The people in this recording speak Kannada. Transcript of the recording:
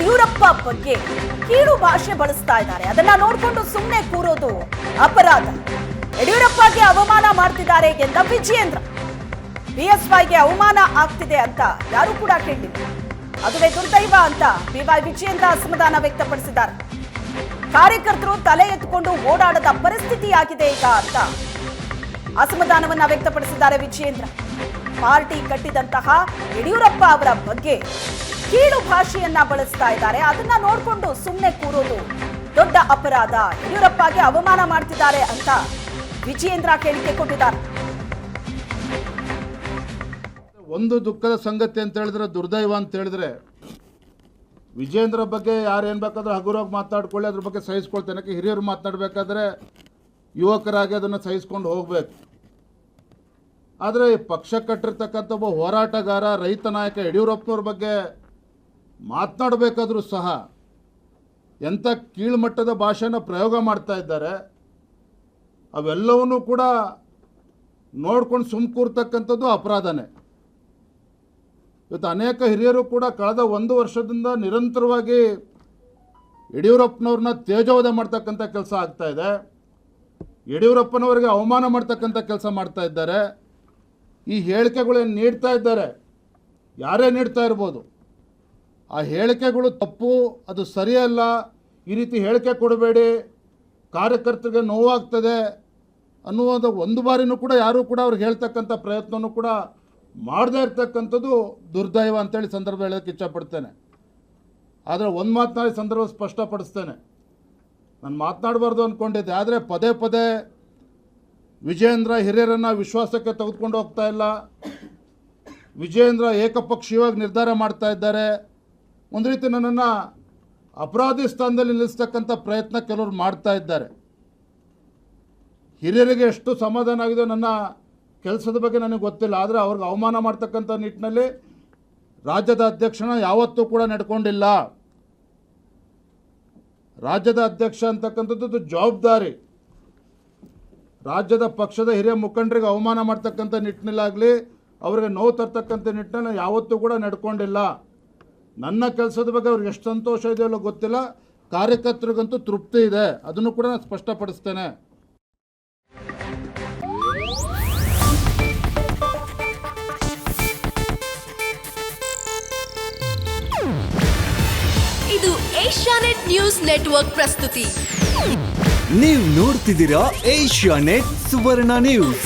ಯಡಿಯೂರಪ್ಪ ಬಗ್ಗೆ ಕೀಳು ಭಾಷೆ ಬಳಸ್ತಾ ಇದ್ದಾರೆ. ಅದನ್ನ ನೋಡ್ಕೊಂಡು ಸುಮ್ಮನೆ ಕೂರೋದು ಅಪರಾಧ. ಯಡಿಯೂರಪ್ಪಗೆ ಅವಮಾನ ಮಾಡ್ತಿದ್ದಾರೆ ಎಂದ ವಿಜಯೇಂದ್ರ. ಬಿಎಸ್ವೈಗೆ ಅವಮಾನ ಆಗ್ತಿದೆ ಅಂತ ಯಾರು ಕೂಡ ಕೇಳಿಲ್ಲ. ಅದುವೇ ದುರ್ದೈವ ಅಂತ ಬಿ ವೈ ವಿಜಯೇಂದ್ರ ಅಸಮಾಧಾನ ವ್ಯಕ್ತಪಡಿಸಿದ್ದಾರೆ. ಕಾರ್ಯಕರ್ತರು ತಲೆ ಎತ್ತುಕೊಂಡು ಓಡಾಡದ ಪರಿಸ್ಥಿತಿ ಆಗಿದೆ ಈಗ ಅಂತ ಅಸಮಾಧಾನವನ್ನ ವ್ಯಕ್ತಪಡಿಸಿದ್ದಾರೆ ವಿಜಯೇಂದ್ರ. ಪಾರ್ಟಿ ಕಟ್ಟಿದಂತಹ ಯಡಿಯೂರಪ್ಪ ಅವರ ಬಗ್ಗೆ ಕೀಳು ಭಾಷೆಯನ್ನ ಬಳಸ್ತಾ ಇದ್ದಾರೆ. ಅದನ್ನ ನೋಡ್ಕೊಂಡು ಸುಮ್ಮನೆ ಕೂರೋದು ದೊಡ್ಡ ಅಪರಾಧ. ಯಡಿಯೂರಪ್ಪಗೆ ಅವಮಾನ ಮಾಡ್ತಿದ್ದಾರೆ ಅಂತ ವಿಜಯೇಂದ್ರ ಹೇಳಿಕೆ ಕೊಟ್ಟಿದ್ದಾರೆ. ಒಂದು ದುಃಖದ ಸಂಗತಿ ಅಂತ ಹೇಳಿದ್ರೆ ದುರ್ದೈವ ಅಂತ ಹೇಳಿದ್ರೆ ವಿಜೇಂದ್ರ ಬಗ್ಗೆ ಯಾರು ಏನು ಬೇಕಾದ್ರೂ ಹಗುರವಾಗಿ ಮಾತಾಡ್ಕೊಳ್ಳಿ, ಅದ್ರ ಬಗ್ಗೆ ಸಹಿಸ್ಕೊಳ್ತೇನೆ. ಹಿರಿಯರು ಮಾತಾಡ್ಬೇಕಾದ್ರೆ ಯುವಕರಾಗಿ ಅದನ್ನು ಸಹಿಸ್ಕೊಂಡು ಹೋಗಬೇಕು. ಆದರೆ ಪಕ್ಷ ಕಟ್ಟಿರ್ತಕ್ಕಂಥ ಒಬ್ಬ ಹೋರಾಟಗಾರ, ರೈತ ನಾಯಕ ಯಡಿಯೂರಪ್ಪನವ್ರ ಬಗ್ಗೆ ಮಾತನಾಡಬೇಕಾದ್ರೂ ಸಹ ಎಂಥ ಕೀಳ್ಮಟ್ಟದ ಭಾಷೆನ ಪ್ರಯೋಗ ಮಾಡ್ತಾ ಇದ್ದಾರೆ, ಅವೆಲ್ಲವನ್ನೂ ಕೂಡ ನೋಡ್ಕೊಂಡು ಸುಮ್ ಕೂರ್ತಕ್ಕಂಥದ್ದು ಅಪರಾಧನೇ. ಇವತ್ತು ಅನೇಕ ಹಿರಿಯರು ಕೂಡ ಕಳೆದ ಒಂದು ವರ್ಷದಿಂದ ನಿರಂತರವಾಗಿ ಯಡಿಯೂರಪ್ಪನವ್ರನ್ನ ತೇಜೋವಧೆ ಮಾಡ್ತಕ್ಕಂಥ ಕೆಲಸ ಆಗ್ತಾ ಇದೆ. ಯಡಿಯೂರಪ್ಪನವರಿಗೆ ಅವಮಾನ ಮಾಡ್ತಕ್ಕಂಥ ಕೆಲಸ ಮಾಡ್ತಾ ಇದ್ದಾರೆ. ಈ ಹೇಳಿಕೆಗಳೇನು ನೀಡ್ತಾ ಇದ್ದಾರೆ? ಯಾರೇ ನೀಡ್ತಾ ಇರ್ಬೋದು. ಆ ಹೇಳಿಕೆಗಳು ತಪ್ಪು, ಅದು ಸರಿಯಲ್ಲ. ಈ ರೀತಿ ಹೇಳಿಕೆ ಕೊಡಬೇಡಿ. ಕಾರ್ಯಕರ್ತರಿಗೆ ನೋವಾಗ್ತದೆ ಅನ್ನುವಂಥ ಒಂದು ಬಾರಿನೂ ಕೂಡ ಯಾರೂ ಕೂಡ ಅವ್ರಿಗೆ ಹೇಳ್ತಕ್ಕಂಥ ಪ್ರಯತ್ನವೂ ಕೂಡ ಮಾಡದೇ ಇರ್ತಕ್ಕಂಥದ್ದು ದುರ್ದೈವ ಅಂತೇಳಿ ಸಂದರ್ಭ ಹೇಳೋಕ್ಕೆ ಇಚ್ಛಪಡ್ತೇನೆ. ಆದರೆ ಒಂದು ಮಾತನಾಡಿ ಸಂದರ್ಭ ಸ್ಪಷ್ಟಪಡಿಸ್ತೇನೆ. ನಾನು ಮಾತನಾಡಬಾರ್ದು ಅಂದ್ಕೊಂಡಿದ್ದೆ ಆದರೆ ಪದೇ ಪದೇ ವಿಜೇಂದ್ರ ಹಿರಿಯರನ್ನು ವಿಶ್ವಾಸಕ್ಕೆ ತೆಗೆದುಕೊಂಡು ಹೋಗ್ತಾ ಇಲ್ಲ. ವಿಜೇಂದ್ರ ಏಕಪಕ್ಷೀಯವಾಗಿ ನಿರ್ಧಾರ ಮಾಡ್ತಾ ಇದ್ದಾರೆ. ಒಂದು ರೀತಿ ನನ್ನನ್ನು ಅಪರಾಧಿ ಸ್ಥಾನದಲ್ಲಿ ನಿಲ್ಲಿಸ್ತಕ್ಕಂಥ ಪ್ರಯತ್ನ ಕೆಲವರು ಮಾಡ್ತಾ ಇದ್ದಾರೆ. ಹಿರಿಯರಿಗೆ ಎಷ್ಟು ಸಮಾಧಾನ ಆಗಿದೆ ನನ್ನ ಕೆಲಸದ ಬಗ್ಗೆ ನನಗೆ ಗೊತ್ತಿಲ್ಲ. ಆದರೆ ಅವ್ರಿಗೆ ಅವಮಾನ ಮಾಡ್ತಕ್ಕಂಥ ನಿಟ್ಟಿನಲ್ಲಿ ರಾಜ್ಯದ ಅಧ್ಯಕ್ಷನ ಯಾವತ್ತೂ ಕೂಡ ನಡ್ಕೊಂಡಿಲ್ಲ. ರಾಜ್ಯದ ಅಧ್ಯಕ್ಷ ಅಂತಕ್ಕಂಥದ್ದು ಜವಾಬ್ದಾರಿ. ರಾಜ್ಯದ ಪಕ್ಷದ ಹಿರಿಯ ಮುಖಂಡರಿಗೆ ಅವಮಾನ ಮಾಡ್ತಕ್ಕಂಥ ನಿಟ್ಟಿನಲ್ಲಾಗಲಿ, ಅವರಿಗೆ ನೋವು ತರ್ತಕ್ಕಂಥ ನಿಟ್ಟಿನಲ್ಲಿ ಯಾವತ್ತೂ ಕೂಡ ನಡ್ಕೊಂಡಿಲ್ಲ. ನನ್ನ ಕೆಲಸದ ಬಗ್ಗೆ ಅವ್ರಿಗೆ ಎಷ್ಟು ಸಂತೋಷ ಇದೆಯಲ್ಲೋ ಗೊತ್ತಿಲ್ಲ. ಕಾರ್ಯಕರ್ತರಿಗಂತೂ ತೃಪ್ತಿ ಇದೆ. ಅದನ್ನು ಕೂಡ ನಾನು ಸ್ಪಷ್ಟಪಡಿಸ್ತೇನೆ. ಇದು ಏಷ್ಯಾನೆಟ್ ನ್ಯೂಸ್ ನೆಟ್ವರ್ಕ್ ಪ್ರಸ್ತುತಿ. ನೀವು ನೋಡ್ತಿದ್ದೀರಾ ಏಷ್ಯಾ ನೆಟ್ ಸುವರ್ಣ ನ್ಯೂಸ್.